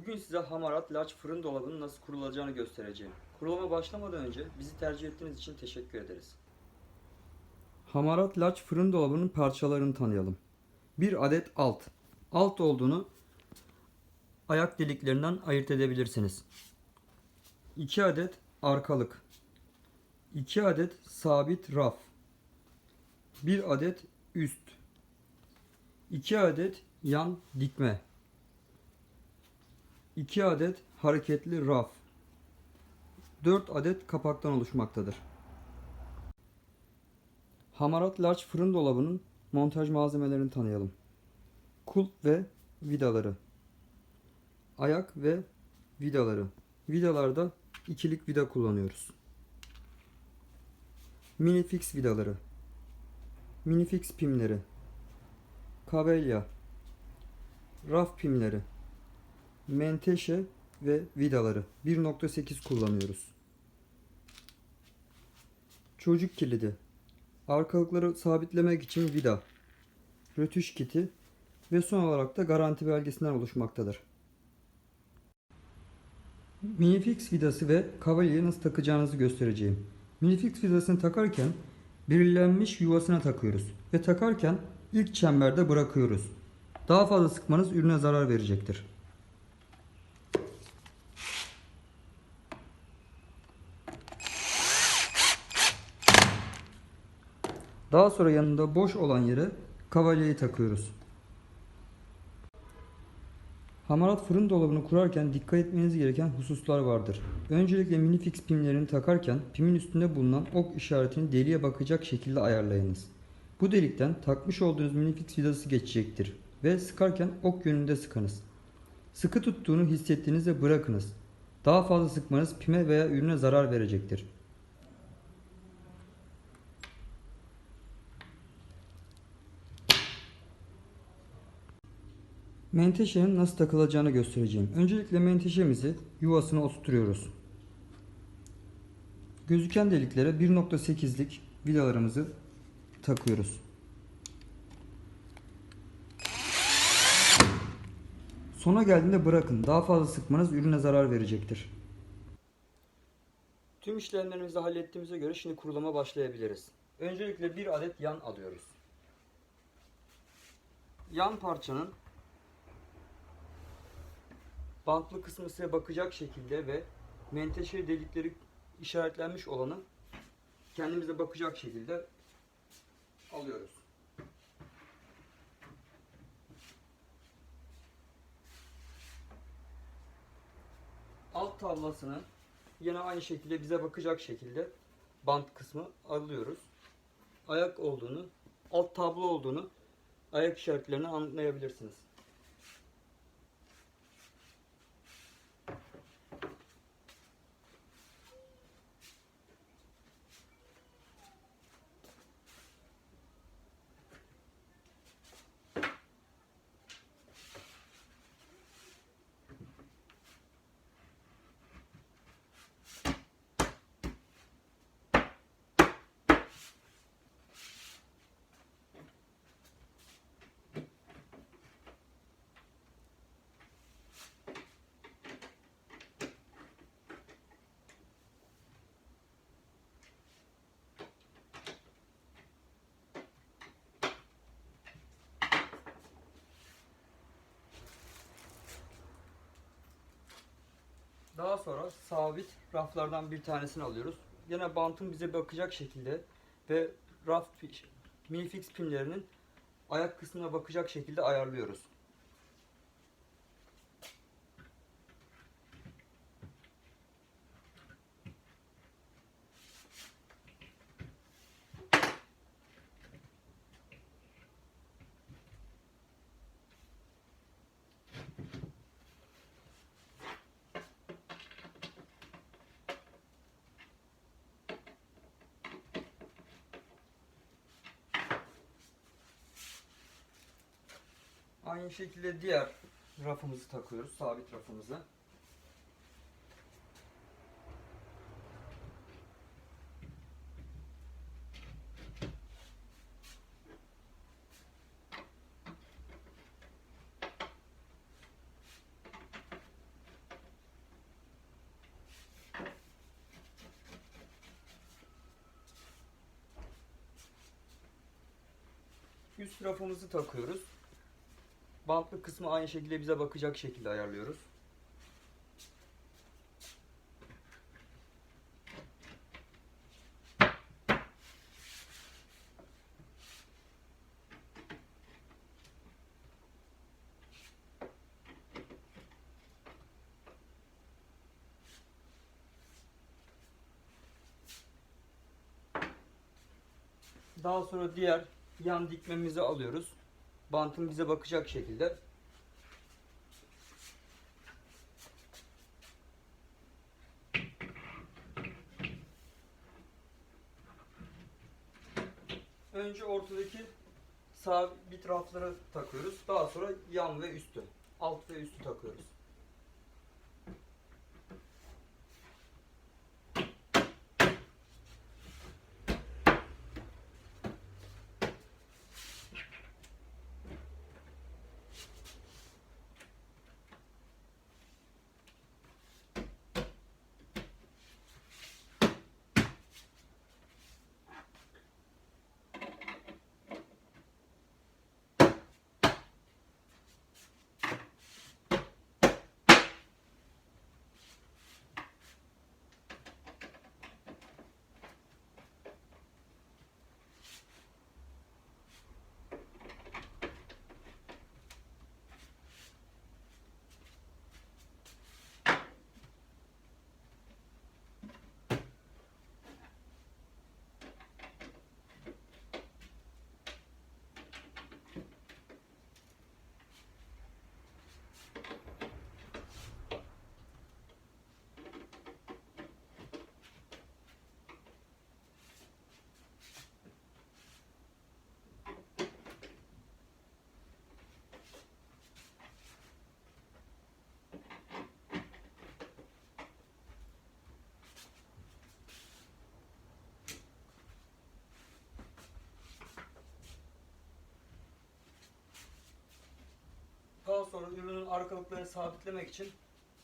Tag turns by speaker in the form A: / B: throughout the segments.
A: Bugün size hamarat large fırın dolabının nasıl kurulacağını göstereceğim. Kurulama başlamadan önce bizi tercih ettiğiniz için teşekkür ederiz. Hamarat large fırın dolabının parçalarını tanıyalım. Bir adet alt. Alt olduğunu ayak deliklerinden ayırt edebilirsiniz. 2 adet arkalık. 2 adet sabit raf. 1 adet üst. 2 adet yan dikme. 2 adet hareketli raf. 4 adet kapaktan oluşmaktadır. Hamarat Large fırın dolabının montaj malzemelerini tanıyalım. Kulp ve vidaları. Ayak ve vidaları. Vidalarda ikilik vida kullanıyoruz. Minifix vidaları. Minifix pimleri. Kabelya. Raf pimleri. Menteşe ve vidaları. 1.8 kullanıyoruz. Çocuk kilidi. Arkalıkları sabitlemek için vida. Rötuş kiti ve son olarak da garanti belgesinden oluşmaktadır. Minifix vidası ve kavalyeyi nasıl takacağınızı göstereceğim. Minifix vidasını takarken belirlenmiş yuvasına takıyoruz ve takarken ilk çemberde bırakıyoruz. Daha fazla sıkmanız ürüne zarar verecektir. Daha sonra yanında boş olan yere kavalyeyi takıyoruz. Hamarat fırın dolabını kurarken dikkat etmeniz gereken hususlar vardır. Öncelikle minifix pimlerini takarken pimin üstünde bulunan ok işaretini deliğe bakacak şekilde ayarlayınız. Bu delikten takmış olduğunuz minifix vidası geçecektir ve sıkarken ok yönünde sıkınız. Sıkı tuttuğunu hissettiğinizde bırakınız. Daha fazla sıkmanız pime veya ürüne zarar verecektir. Menteşenin nasıl takılacağını göstereceğim. Öncelikle menteşemizi yuvasına oturtuyoruz. Gözüken deliklere 1.8'lik vidalarımızı takıyoruz. Sona geldiğinde bırakın. Daha fazla sıkmanız ürüne zarar verecektir. Tüm işlemlerimizi hallettiğimize göre şimdi kurulama başlayabiliriz. Öncelikle bir adet yan alıyoruz. Yan parçanın bantlı kısmı size bakacak şekilde ve menteşe delikleri işaretlenmiş olanı kendimize bakacak şekilde alıyoruz. Alt tablasını yine aynı şekilde bize bakacak şekilde bant kısmı alıyoruz. Ayak olduğunu, alt tablo olduğunu ayak işaretlerini anlayabilirsiniz. Daha sonra sabit raflardan bir tanesini alıyoruz. Yine bantın bize bakacak şekilde ve raf minifix pimlerinin ayak kısmına bakacak şekilde ayarlıyoruz. Aynı şekilde diğer rafımızı takıyoruz. Sabit rafımızı. Üst rafımızı takıyoruz. Bantlı kısmı aynı şekilde bize bakacak şekilde ayarlıyoruz. Daha sonra diğer yan dikmemizi alıyoruz. Bantın bize bakacak şekilde. Önce ortadaki sabit rafları takıyoruz. Daha sonra yan ve üstü. Alt ve üstü takıyoruz. Daha sonra ürünün arkalıklarını sabitlemek için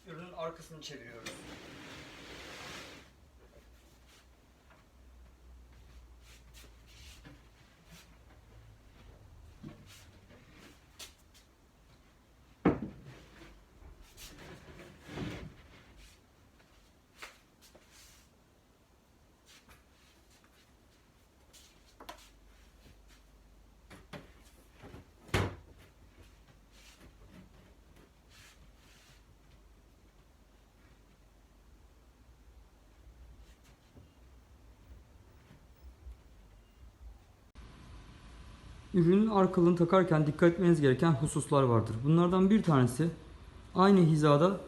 A: ürünün arkasını çeviriyoruz. Ürünün arkalığını takarken dikkat etmeniz gereken hususlar vardır. Bunlardan bir tanesi aynı hizada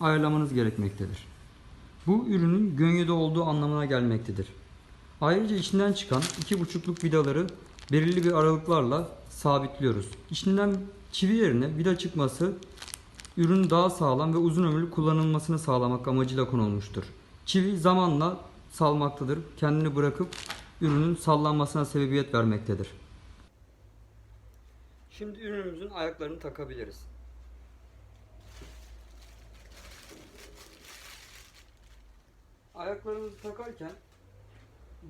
A: ayarlamanız gerekmektedir. Bu ürünün gönyede olduğu anlamına gelmektedir. Ayrıca içinden çıkan 2,5'luk vidaları belirli bir aralıklarla sabitliyoruz. İçinden çivi yerine vida çıkması ürünün daha sağlam ve uzun ömürlü kullanılmasını sağlamak amacıyla konulmuştur. Çivi zamanla salmaktadır. Kendini bırakıp ürünün sallanmasına sebebiyet vermektedir. Şimdi ürünümüzün ayaklarını takabiliriz. Ayaklarımızı takarken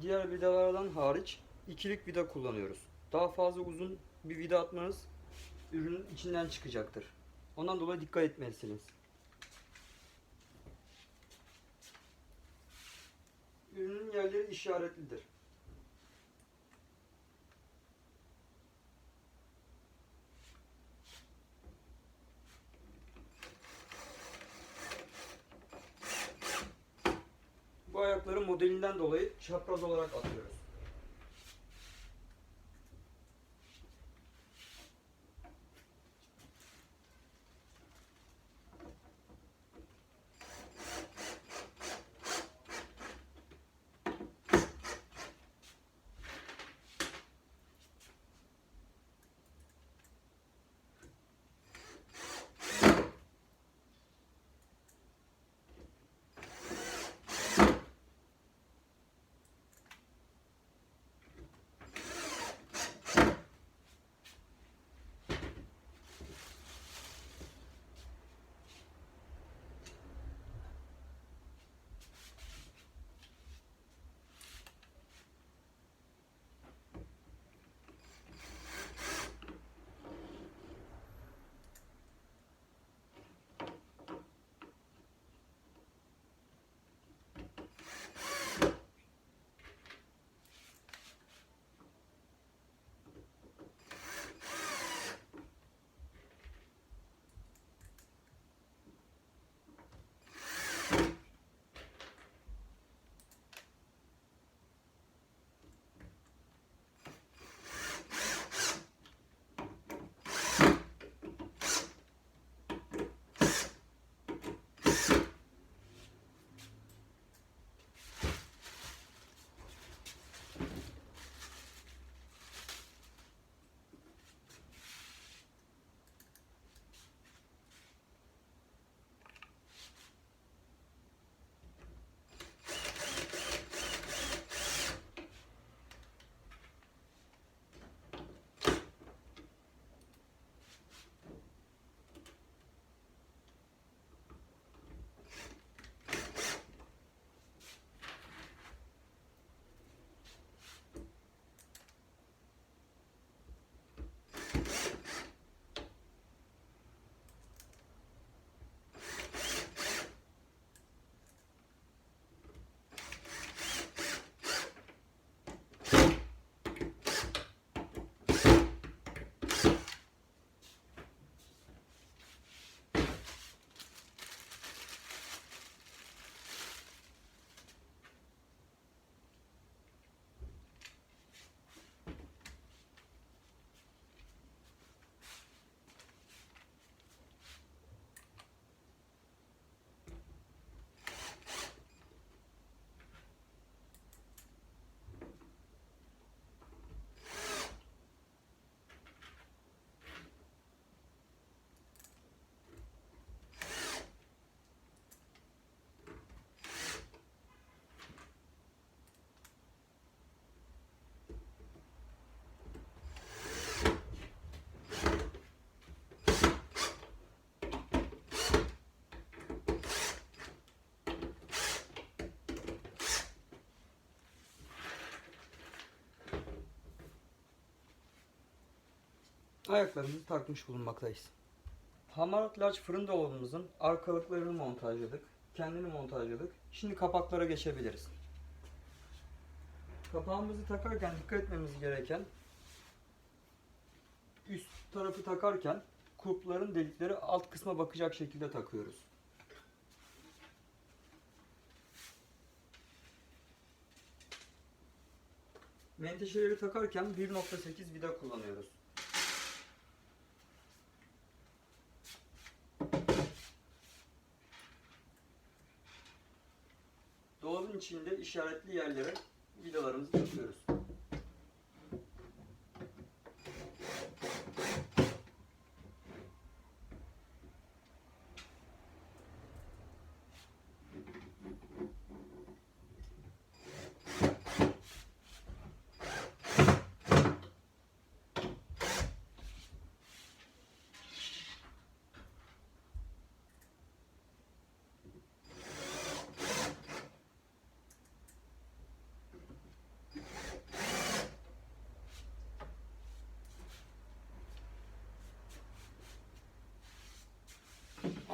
A: diğer vidalardan hariç ikilik vida kullanıyoruz. Daha fazla uzun bir vida atmanız ürünün içinden çıkacaktır. Ondan dolayı dikkat etmelisiniz. Ürünün yerleri işaretlidir. Modelinden dolayı çapraz olarak atıyoruz. Ayaklarımızı takmış bulunmaktayız. Hamarat Large fırın dolabımızın arkalıklarını montajladık. Kendini montajladık. Şimdi kapaklara geçebiliriz. Kapağımızı takarken dikkat etmemiz gereken üst tarafı takarken kulpların delikleri alt kısma bakacak şekilde takıyoruz. Menteşeleri takarken 1.8 vida kullanıyoruz. İçinde işaretli yerlere vidalarımızı takıyoruz.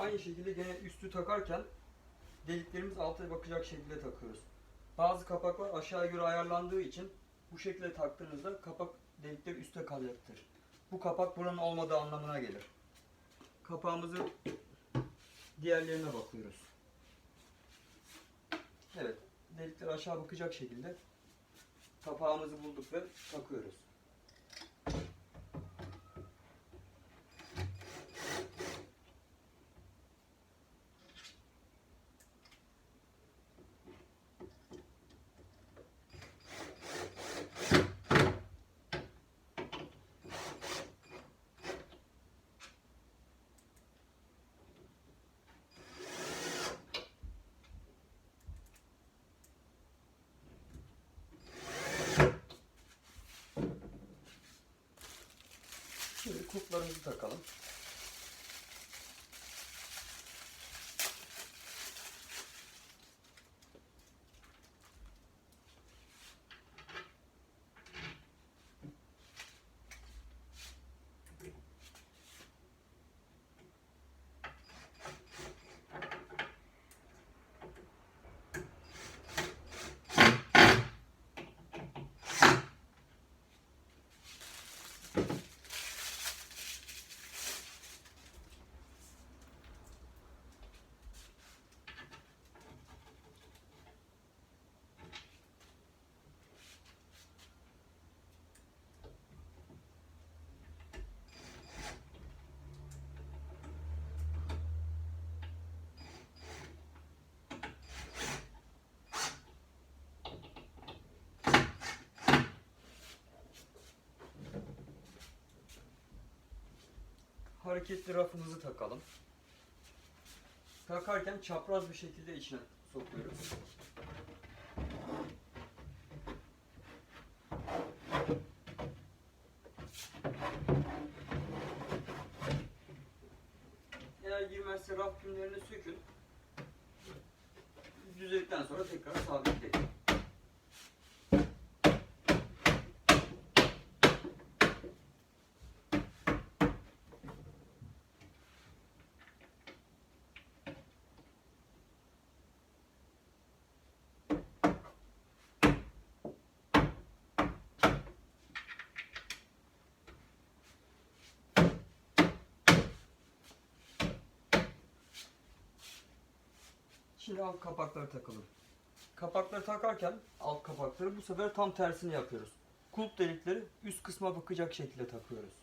A: Aynı şekilde gene üstü takarken deliklerimiz alta bakacak şekilde takıyoruz. Bazı kapaklar aşağı göre ayarlandığı için bu şekilde taktığınızda kapak delikleri üstte kalacaktır. Bu kapak buranın olmadığı anlamına gelir. Kapağımızın diğerlerine bakıyoruz. Evet, delikler aşağı bakacak şekilde kapağımızı bulduk ve takıyoruz. Şimdi kulplarımızı takalım. Hareketli rafımızı takalım. Takarken çapraz bir şekilde içine sokuyoruz. Eğer girmezse raf pimlerini sökün. Düzeldikten sonra tekrar sabitleyin. Şimdi alt kapakları takalım. Kapakları takarken alt kapakları bu sefer tam tersini yapıyoruz. Kulp delikleri üst kısma bakacak şekilde takıyoruz.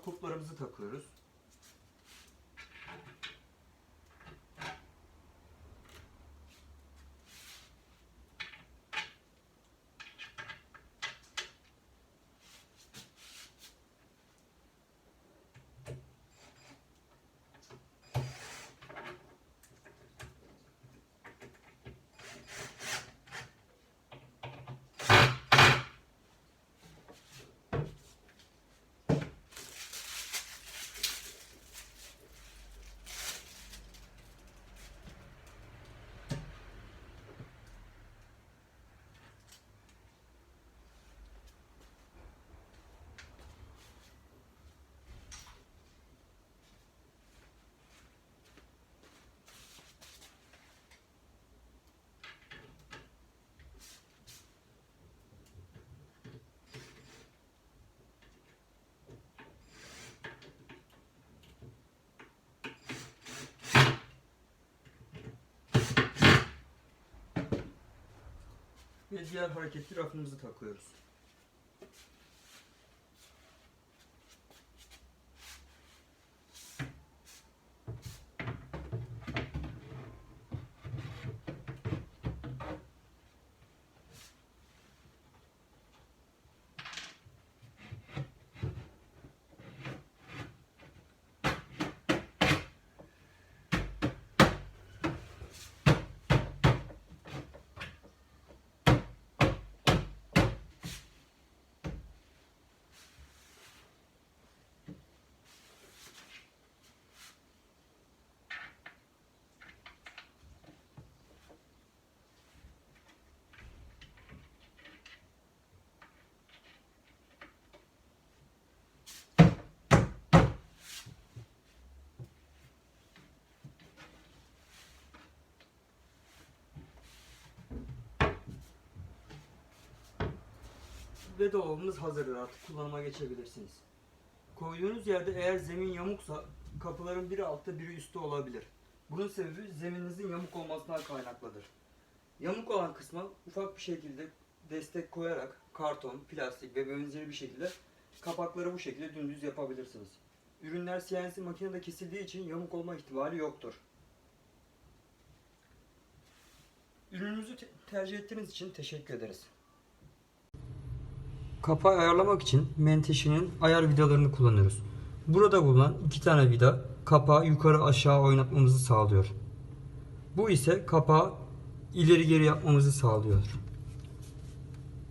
A: Sonra kulplarımızı takıyoruz. Ve diğer hareketli rafımızı takıyoruz. Ve dolabımız hazırdır artık kullanıma geçebilirsiniz. Koyduğunuz yerde eğer zemin yamuksa kapıların biri altta biri üstte olabilir. Bunun sebebi zemininizin yamuk olmasından kaynaklıdır. Yamuk olan kısma ufak bir şekilde destek koyarak karton, plastik ve benzeri bir şekilde kapakları bu şekilde dümdüz yapabilirsiniz. Ürünler CNC makinede kesildiği için yamuk olma ihtimali yoktur. Ürünümüzü te- tercih ettiğiniz için teşekkür ederiz. Kapağı ayarlamak için menteşenin ayar vidalarını kullanıyoruz. Burada bulunan iki tane vida kapağı yukarı aşağı oynatmamızı sağlıyor. Bu ise kapağı ileri geri yapmamızı sağlıyor.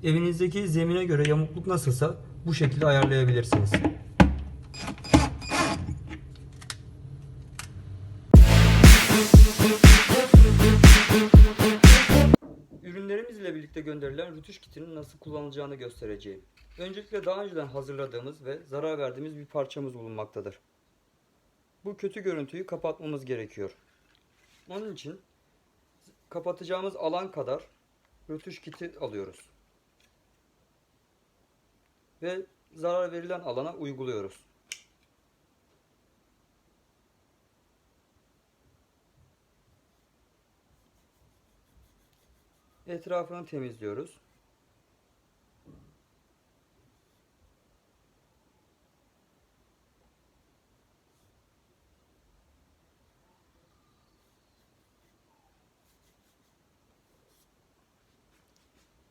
A: Evinizdeki zemine göre yamukluk nasılsa bu şekilde ayarlayabilirsiniz. Birlikte gönderilen rütüş kitinin nasıl kullanılacağını göstereceğim. Öncelikle daha önceden hazırladığımız ve zarar verdiğimiz bir parçamız bulunmaktadır. Bu kötü görüntüyü kapatmamız gerekiyor. Onun için kapatacağımız alan kadar rötuş kiti alıyoruz. Ve zarar verilen alana uyguluyoruz. Etrafını temizliyoruz.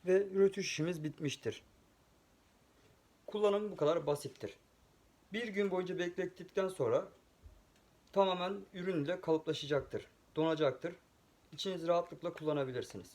A: Ve rötuş işimiz bitmiştir. Kullanımı bu kadar basittir. Bir gün boyunca beklettikten sonra tamamen ürün ile kalıplaşacaktır, donacaktır. İçiniz rahatlıkla kullanabilirsiniz.